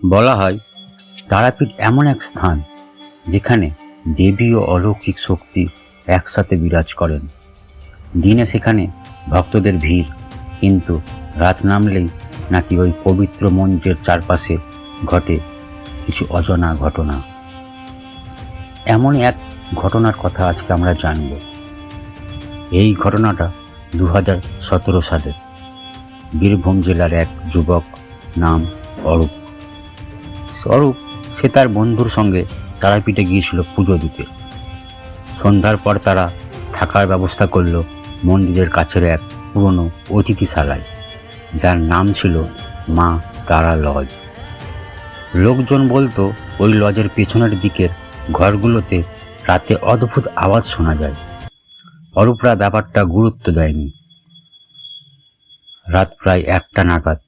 বলা হয়, তারাপীঠ এমন এক স্থান যেখানে দেবী ও অলৌকিক শক্তি একসাথে বিরাজ করেন। দিনে সেখানে ভক্তদের ভিড়, কিন্তু রাত নামলেই নাকি ওই পবিত্র মন্দিরের চারপাশে ঘটে কিছু অজানা ঘটনা। এমন এক ঘটনার কথা আজকে আমরা জানব। এই ঘটনাটা দু হাজার সতেরো সালের বীরভূম জেলার এক যুবক নাম অরূপ। স্বরূপ, সে তার বন্ধুর সঙ্গে তারাপীঠে গিয়েছিল পুজো দিতে। সন্ধ্যার পর তারা থাকার ব্যবস্থা করল মন্দিরের কাছের এক পুরনো অতিথিশালায়, যার নাম ছিল মা তারা লজ। লোকজন বলতো, ওই লজের পেছনের দিকের ঘরগুলোতে রাতে অদ্ভুত আওয়াজ শোনা যায়। অরূপরা ব্যাপারটা গুরুত্ব দেয়নি। রাত প্রায় একটা নাগাদ।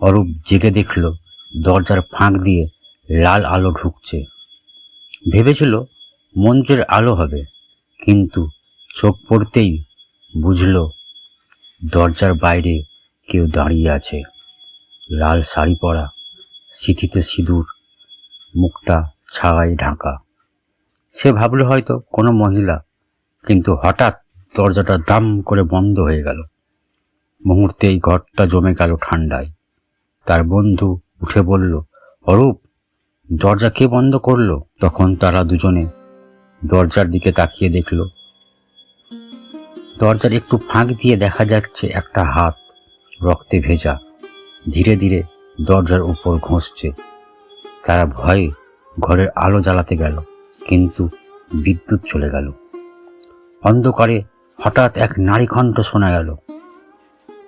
অরূপ জেগে দেখল দরজার ফাঁক দিয়ে লাল আলো ঢুকছে। ভেবেছিল মন্ত্রের আলো হবে, কিন্তু চোখ পড়তেই বুঝল দরজার বাইরে কেউ দাঁড়িয়ে আছে। লাল শাড়ি পরা, সিথিতে সিঁদুর, মুখটা ছাওয়ায় ঢাকা। সে ভাবল হয়তো কোনো মহিলা, কিন্তু হঠাৎ দরজাটা দাম করে বন্ধ হয়ে গেল। মুহূর্তেই ঘরটা জমে গেল ঠান্ডায়। তার বন্ধু উঠে বলল, অরূপ, দরজা কে বন্ধ করল? তখন তারা দুজনে দরজার দিকে তাকিয়ে দেখল, দরজার একটু ফাঁক দিয়ে দেখা যাচ্ছে একটা হাত রক্তে ভেজা। ধীরে ধীরে দরজার উপর ঘষছে। তারা ভয়ে ঘরের আলো জ্বালাতে গেল, কিন্তু বিদ্যুৎ চলে গেল। অন্ধকারে হঠাৎ এক নারী কণ্ঠ শোনা গেল,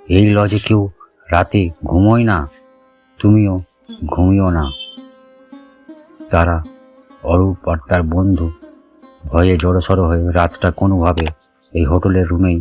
এই লজে কেউ রাতে ঘুমোয় না? তুমিও ঘুমিও না। তারা অরূপ আর তার বন্ধু ভয়ে জড়সড় হয়ে রাতটা কোনোভাবে এই হোটেলের রুমেই